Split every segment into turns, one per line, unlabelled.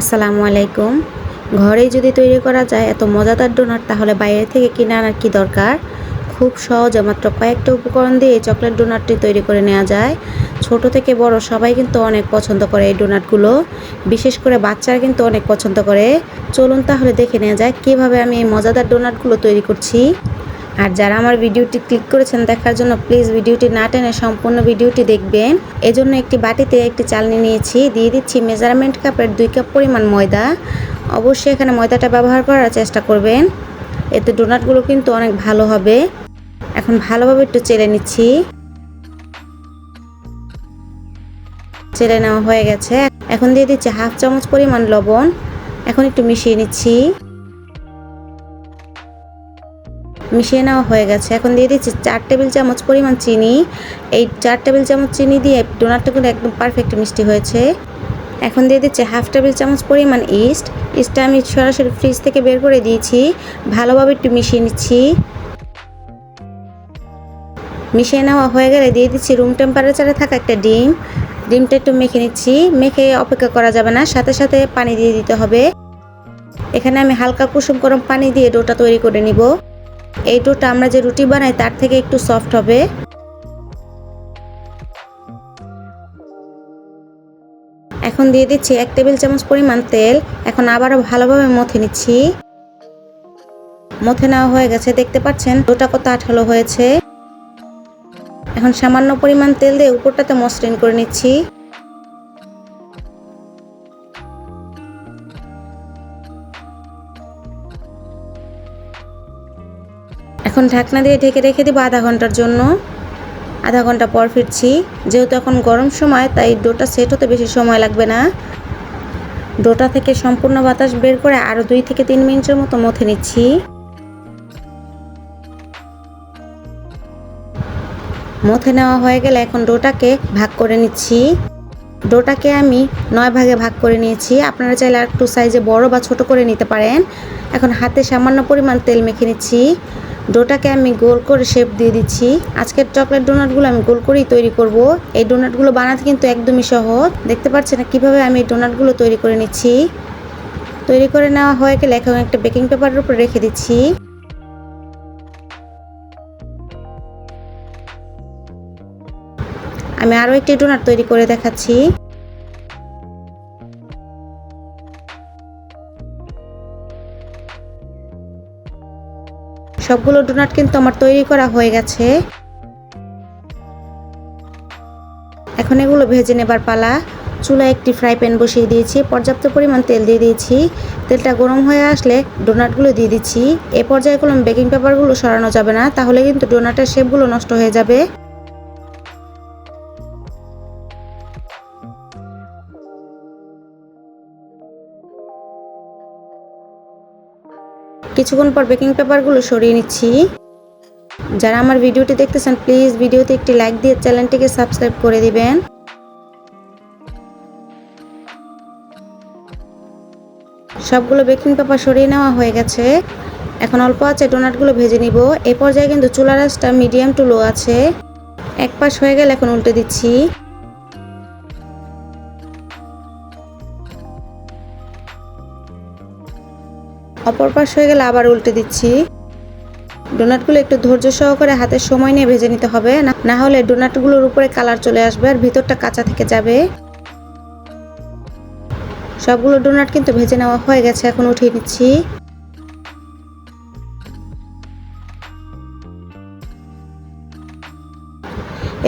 আসসালামু আলাইকুম। ঘরেই যদি তৈরি করা যায় এত মজাদার ডোনাট, তাহলে বাইরে থেকে কিনে আনার কি দরকার? খুব সহজে, মাত্র কয়েকটা উপকরণ দিয়ে চকলেট ডোনাটটি তৈরি করে নেওয়া যায়। ছোট থেকে বড় সবাই কিন্তু অনেক পছন্দ করে এই ডোনাটগুলো। বিশেষ করে বাচ্চারা কিন্তু অনেক পছন্দ করে। চলুন তাহলে দেখে নেওয়া যায় কীভাবে আমি এই মজাদার ডোনাটগুলো তৈরি করছি। আর যারা আমার ভিডিওটি ক্লিক করেছেন দেখার জন্য প্লিজ ভিডিওটি না টেনে সম্পূর্ণ ভিডিওটি দেখবেন। এজন্য একটি বাটিতে একটি চালনি নিয়েছি। দিয়ে দিচ্ছি মেজারমেন্ট কাপের দুই কাপ পরিমাণ ময়দা। অবশ্যই এখানে ময়দাটা ব্যবহার করার চেষ্টা করবেন। এতে ডোনাটগুলো কিন্তু অনেক ভালো হবে। এখন ভালোভাবে একটু চেলে নিচ্ছি। চেলে নেওয়া হয়ে গেছে। এখন দিয়ে দিচ্ছি হাফ চামচ পরিমাণ লবণ। এখন একটু মিশিয়ে নিচ্ছি। মিশিয়ে নেওয়া হয়ে গেছে। এখন দিয়ে দিচ্ছি চার টেবিল চামচ পরিমাণ চিনি। এই চার টেবিল চামচ চিনি দিয়ে ডোনাটটা কিন্তু একদম পারফেক্ট মিষ্টি হয়েছে। এখন দিয়ে দিচ্ছি হাফ টেবিল চামচ পরিমাণ ইস্ট। ইস্টটা আমি সরাসরি ফ্রিজ থেকে বের করে দিয়েছি। ভালোভাবে একটু মিশিয়ে নিচ্ছি। মিশিয়ে নেওয়া হয়ে গেলে দিয়ে দিচ্ছি রুম টেম্পারেচারে থাকা একটা ডিম। ডিমটা একটু মেখে নিচ্ছি। মেখে অপেক্ষা করা যাবে না। সাথে সাথে পানি দিয়ে দিতে হবে। এখানে আমি হালকা কুসুম গরম পানি দিয়ে ডোটা তৈরি করে নিব। এই ডোটা আমরা যে রুটি বানাই, তার থেকে একটু সফট হবে। এখন দিয়ে দিচ্ছি এক টেবিল চামচ পরিমাণ তেল। এখন আবারও ভালোভাবে মথে নিচ্ছি। মথে নেওয়া হয়ে গেছে, দেখতে পাচ্ছেন? ডোটা কত আঠালো হয়েছে। এখন সামান্য পরিমাণ তেল দিয়ে উপরটাতে মসৃণ করে নিচ্ছি। এখন ঢাকনা দিয়ে ঢেকে রেখে দিব আধা ঘণ্টার জন্য। আধা ঘণ্টা পর ফিরছি। যেহেতু এখন গরম সময়, তাই ডোটা সেট হতে বেশি সময় লাগবে না। ডোটা থেকে সম্পূর্ণ বাতাস বের করে আরও দুই থেকে তিন মিনিটের মতো মথে নিচ্ছি। মথে নেওয়া হয়ে গেলে এখন ডোটাকে ভাগ করে নিচ্ছি। ডোটাকে আমি নয় ভাগে ভাগ করে নিয়েছি। আপনারা চাইলে আর একটু সাইজে বড় বা ছোট করে নিতে পারেন। এখন হাতে সামান্য পরিমাণ তেল মেখে নিচ্ছি। ডোটাকে আমি গোল করে শেপ দিয়ে দিচ্ছি। আজকের চকলেট ডোনাটগুলো আমি গোল করেই তৈরি করব। এই ডোনাটগুলো বানাতে কিন্তু একদমই সহজ। দেখতে পাচ্ছেন কীভাবে আমি এই ডোনাটগুলো তৈরি করে নিচ্ছি। তৈরি করে নেওয়া হয়ে গেলে এখন একটা বেকিং পেপারের উপর রেখে দিচ্ছি। আমি আরও একটি ডোনাট তৈরি করে দেখাচ্ছি। সবগুলো ডোনাট কিন্তু আমার তৈরি করা হয়ে গেছে। এখন এগুলো ভেজে নেবার পালা। চুলায় একটি ফ্রাই প্যান বসিয়ে দিয়েছি, পর্যাপ্ত পরিমাণ তেল দিয়ে দিয়েছি। তেলটা গরম হয়ে আসলে ডোনাটগুলো দিয়ে দিচ্ছি। এ পর্যায়ে কোনো বেকিং পেপারগুলো সরানো যাবে না, তাহলে কিন্তু ডোনাটের শেপগুলো নষ্ট হয়ে যাবে। কিছুক্ষণ পর বেকিং পেপারগুলো সরিয়ে নিচ্ছি। যারা আমার ভিডিওটি দেখতেছেন প্লিজ ভিডিওতে একটি লাইক দিয়ে চ্যানেলটিকে সাবস্ক্রাইব করে দিবেন। সবগুলো বেকিং পেপার সরিয়ে নেওয়া হয়ে গেছে। এখন অল্প আছে ডোনাটগুলো ভেজে নিব। এই পর্যায়ে কিন্তু চুলা রাসটা মিডিয়াম টু লো আছে। এক পাশ হয়ে গেলে এখন উল্টে দিচ্ছি। অপর পাশ হয়ে গেলে আবার উল্টে দিচ্ছি। ডোনাটগুলো একটু ধৈর্য সহকারে হাতের সময় নিয়ে ভেজে নিতে হবে। না হলে ডোনাটগুলোর উপরে কালার চলে আসবে আর ভিতরটা কাঁচা থেকে যাবে। সবগুলো ডোনাট কিন্তু ভেজে নেওয়া হয়ে গেছে, এখন উঠিয়ে নিচ্ছি।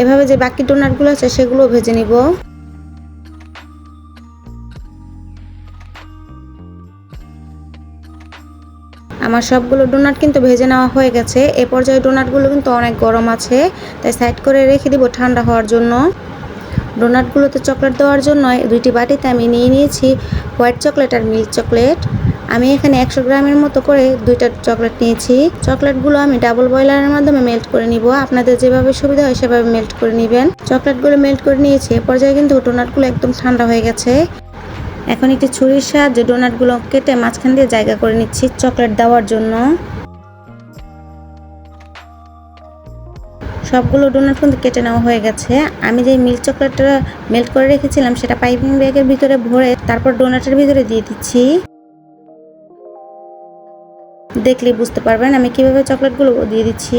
এভাবে যে বাকি ডোনাটগুলো আছে সেগুলো ভেজে নিব। আমার সবগুলো ডোনাট কিন্তু ভেজে নেওয়া হয়ে গেছে। এ পর্যায়ে ডোনাটগুলো কিন্তু অনেক গরম আছে, তাই সাইড করে রেখে দিব ঠান্ডা হওয়ার জন্য। ডোনাটগুলোতে চকলেট দেওয়ার জন্য দুইটি বাটিতে আমি নিয়ে নিয়েছি হোয়াইট চকলেট আর মিল্ক চকলেট আমি এখানে একশো গ্রামের মতো করে দুইটা চকলেট নিয়েছি। চকলেটগুলো আমি ডাবল বয়লারের মাধ্যমে মেল্ট করে নিব। আপনাদের যেভাবে সুবিধা হয় সেভাবে মেল্ট করে নেবেন। চকলেটগুলো মেল্ট করে নিয়েছি। এ পর্যায়ে কিন্তু ডোনাটগুলো একদম ঠান্ডা হয়ে গেছে। এখন একটি ছুরির সাহায্যে ডোনাটগুলো কেটে মাঝখান দিয়ে জায়গা করে নিচ্ছি চকলেট দেওয়ার জন্য। সবগুলো ডোনাট কিন্তু কেটে নেওয়া হয়ে গেছে। আমি যে মিল্ক চকলেটটা মেল্ট করে রেখেছিলাম, সেটা পাইপিং ব্যাগের ভিতরে ভরে তারপর ডোনাটের ভিতরে দিয়ে দিচ্ছি। দেখলে বুঝতে পারবেন আমি কীভাবে চকলেটগুলো দিয়ে দিচ্ছি।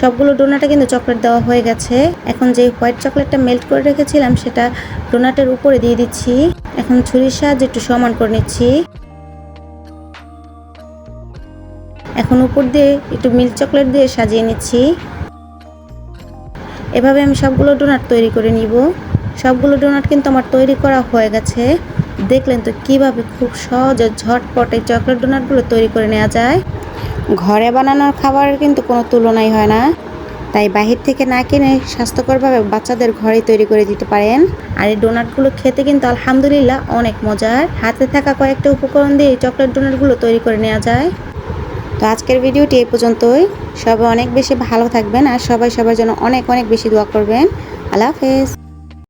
সবগুলো ডোনাটে কিন্তু চকলেট দেওয়া হয়ে গেছে। এখন যে হোয়াইট চকলেটটা মেল্ট করে রেখেছিলাম, সেটা ডোনাটের উপরে দিয়ে দিচ্ছি। এখন ছুরির সাহায্যে একটু সমান করে নিচ্ছি। এখন উপর দিয়ে একটু মিল্ক চকলেট দিয়ে সাজিয়ে নিচ্ছি। এভাবে আমি সবগুলো ডোনাট তৈরি করে নিব। সবগুলো ডোনাট কিন্তু আমার তৈরি করা হয়ে গেছে। দেখলেন তো কীভাবে খুব সহজে ঝটপট চকলেট ডোনাটগুলো তৈরি করে নেওয়া যায়। ঘরে বানানোর খাবারের কিন্তু কোনো তুলনাই হয় না। তাই বাহির থেকে না কিনে স্বাস্থ্যকরভাবে বাচ্চাদের ঘরেই তৈরি করে দিতে পারেন। আর এই ডোনাটগুলো খেতে কিন্তু আলহামদুলিল্লাহ অনেক মজার। হাতে থাকা কয়েকটা উপকরণ দিয়ে চকলেট ডোনাটগুলো তৈরি করে নেওয়া যায়। তো আজকের ভিডিওটি এই পর্যন্তই। সবাই অনেক বেশি ভালো থাকবেন আর সবাই সবার জন্য অনেক অনেক বেশি দোয়া করবেন। আল্লাহ হাফেজ।